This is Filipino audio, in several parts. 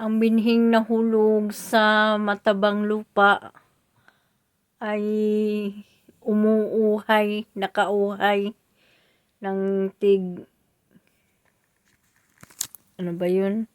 Ang binhing nahulog sa matabang lupa ay umuuhay, nakauhay ng tig ano ba yun?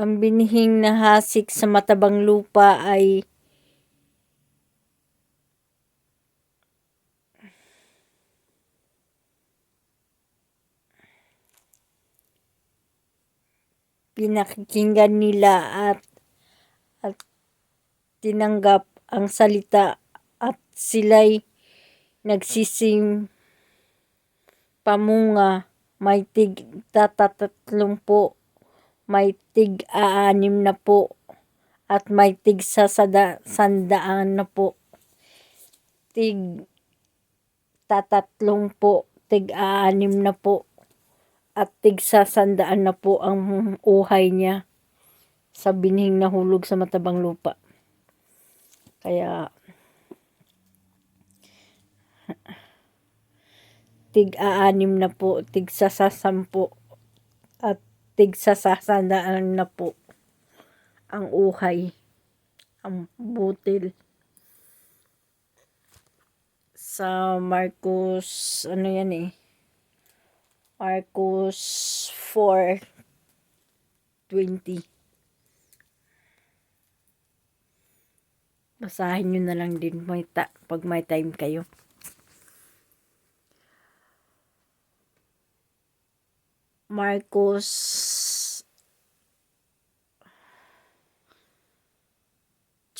Ang binhing nahasik sa matabang lupa ay pinakikinggan nila at at tinanggap ang salita at sila'y nagsisim pamunga may tig tatatlong po may tig aanim na po at may tig sasada, sandaan na po tig tatatlong po tig aanim na po at tig sasandaan na po ang uhay niya sa binhing nahulog sa matabang lupa. Kaya tig aanim na po, tig sasasampo at tig sasasandaan na po ang uhay, ang butil. Sa Marcos, ano yan eh, Marcos 4.20 Basahin nyo na lang din may ta pag may time kayo. Marcos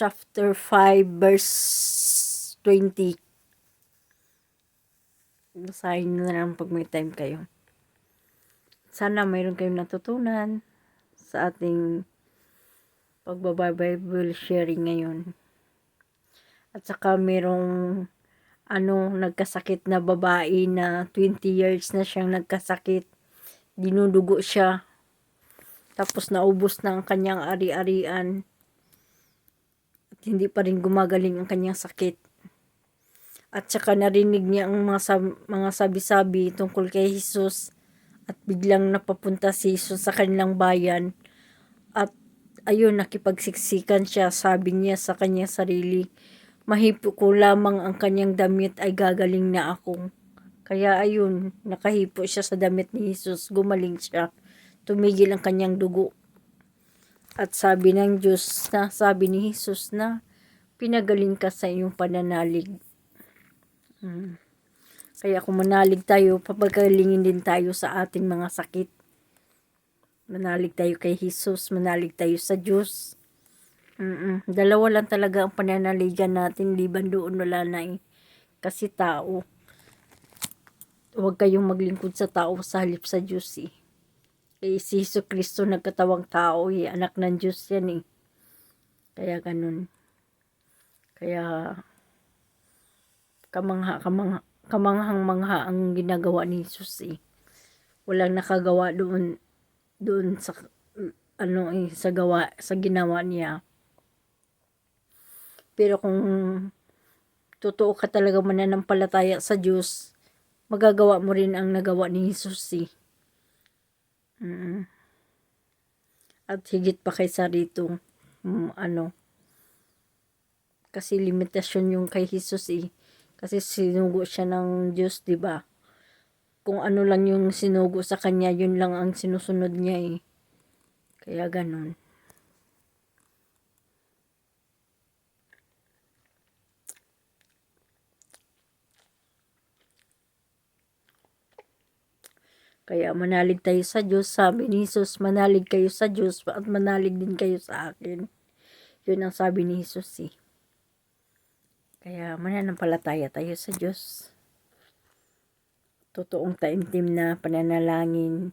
chapter 5 verse 20 Basahin nyo na lang pag may time kayo. Sana mayroon kayong natutunan sa ating pagbabible sharing ngayon. At saka mayroong ano, nagkasakit na babae na 20 years na siyang nagkasakit. Dinudugo siya. Tapos naubos na ang kanyang ari-arian. Hindi pa rin gumagaling ang kanyang sakit. At saka narinig niya ang mga, sab- mga sabi-sabi tungkol kay Jesus. At biglang napapunta si Jesus sa kanilang bayan. At ayun, nakipagsiksikan siya. Sabi niya sa kanyang sarili, mahipo ko lamang ang kanyang damit ay gagaling na ako. Kaya ayun, nakahipo siya sa damit ni Jesus, gumaling siya. Tumigil ang kanyang dugo. At sabi ng Diyos na, sabi ni Jesus na, pinagaling ka sa iyong pananalig. Hmm. Kaya kung manalig tayo, papagalingin din tayo sa ating mga sakit. Manalig tayo kay Jesus, manalig tayo sa Diyos. Mm-mm. Dalawa lang talaga ang pananaligan natin, liban doon wala na eh. Kasi tao. Huwag kayong maglingkod sa tao sa halip sa Diyos eh. Eh, si Jesu Kristo nagkatawang tao eh. Anak ng Diyos yan eh. Kaya ganun. Kaya kamangha, kamangha, kamanghang mangha ang ginagawa ni Jesus eh. Walang nakagawa doon doon sa ano eh, sa gawa sa ginawa niya. Pero kung totoo ka talaga mananampalataya sa Diyos, magagawa mo rin ang nagawa ni Jesus eh. Mm. At higit pa kaysa rito, um, ano, kasi limitasyon yung kay Jesus eh. Kasi sinugo siya ng Diyos, di ba? Kung ano lang yung sinugo sa kanya, yun lang ang sinusunod niya eh. Kaya ganun. Kaya manalig tayo sa Diyos. Sabi ni Jesus, manalig kayo sa Diyos at manalig din kayo sa akin. Yun ang sabi ni Jesus eh. Kaya mananampalataya tayo sa Diyos. Totoong taimtim na pananalangin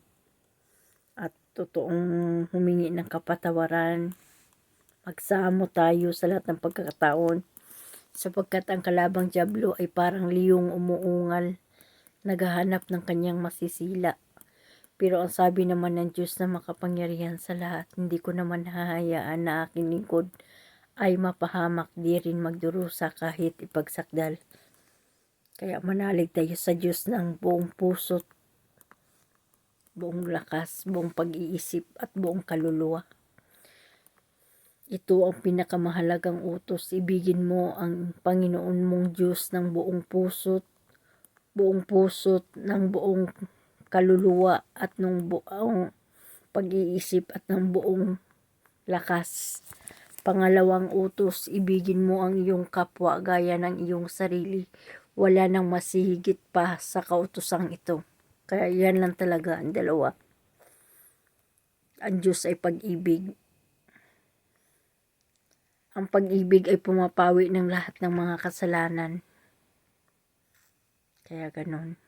at totoong humingi ng kapatawaran. Magsamo tayo sa lahat ng pagkakataon sapagkat ang kalabang Diablo ay parang liyong umuungal, naghahanap ng kanyang masisila. Pero ang sabi naman ng Diyos na makapangyarihan sa lahat, hindi ko naman hahayaan na aking lingkod ay mapahamak di rin magdurusa kahit ipagsakdal. Kaya manalig tayo sa Diyos ng buong puso't buong lakas, buong pag-iisip at buong kaluluwa. Ito ang pinakamahalagang utos. Ibigin mo ang Panginoon mong Diyos ng buong puso't, buong puso't, ng buong kaluluwa at ng buong pag-iisip at ng buong lakas. Pangalawang utos, ibigin mo ang iyong kapwa gaya ng iyong sarili. Wala nang masihigit pa sa kautosang ito. Kaya yan lang talaga ang dalawa. Ang Diyos ay pag-ibig. Ang pag-ibig ay pumapawi ng lahat ng mga kasalanan. Kaya ganon.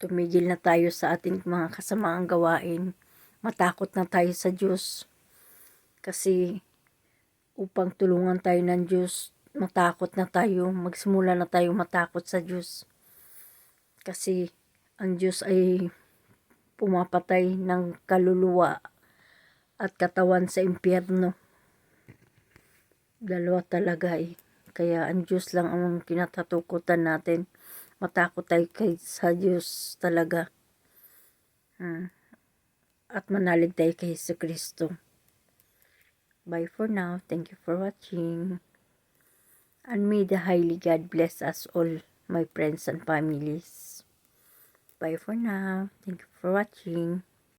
Tumigil na tayo sa ating mga kasamaang gawain. Matakot na tayo sa Diyos. Kasi upang tulungan tayo ng Diyos, matakot na tayo, magsimula na tayo matakot sa Diyos. Kasi ang Diyos ay pumapatay ng kaluluwa at katawan sa impyerno. Dalawa talaga eh. Kaya ang Diyos lang ang kinatatukutan natin. Matakot tayo kay sa Diyos talaga. Hmm. At manalig tayo kay Yesu Kristo. Bye for now. Thank you for watching. And may the Highly God bless us all, my friends and families. Bye for now. Thank you for watching.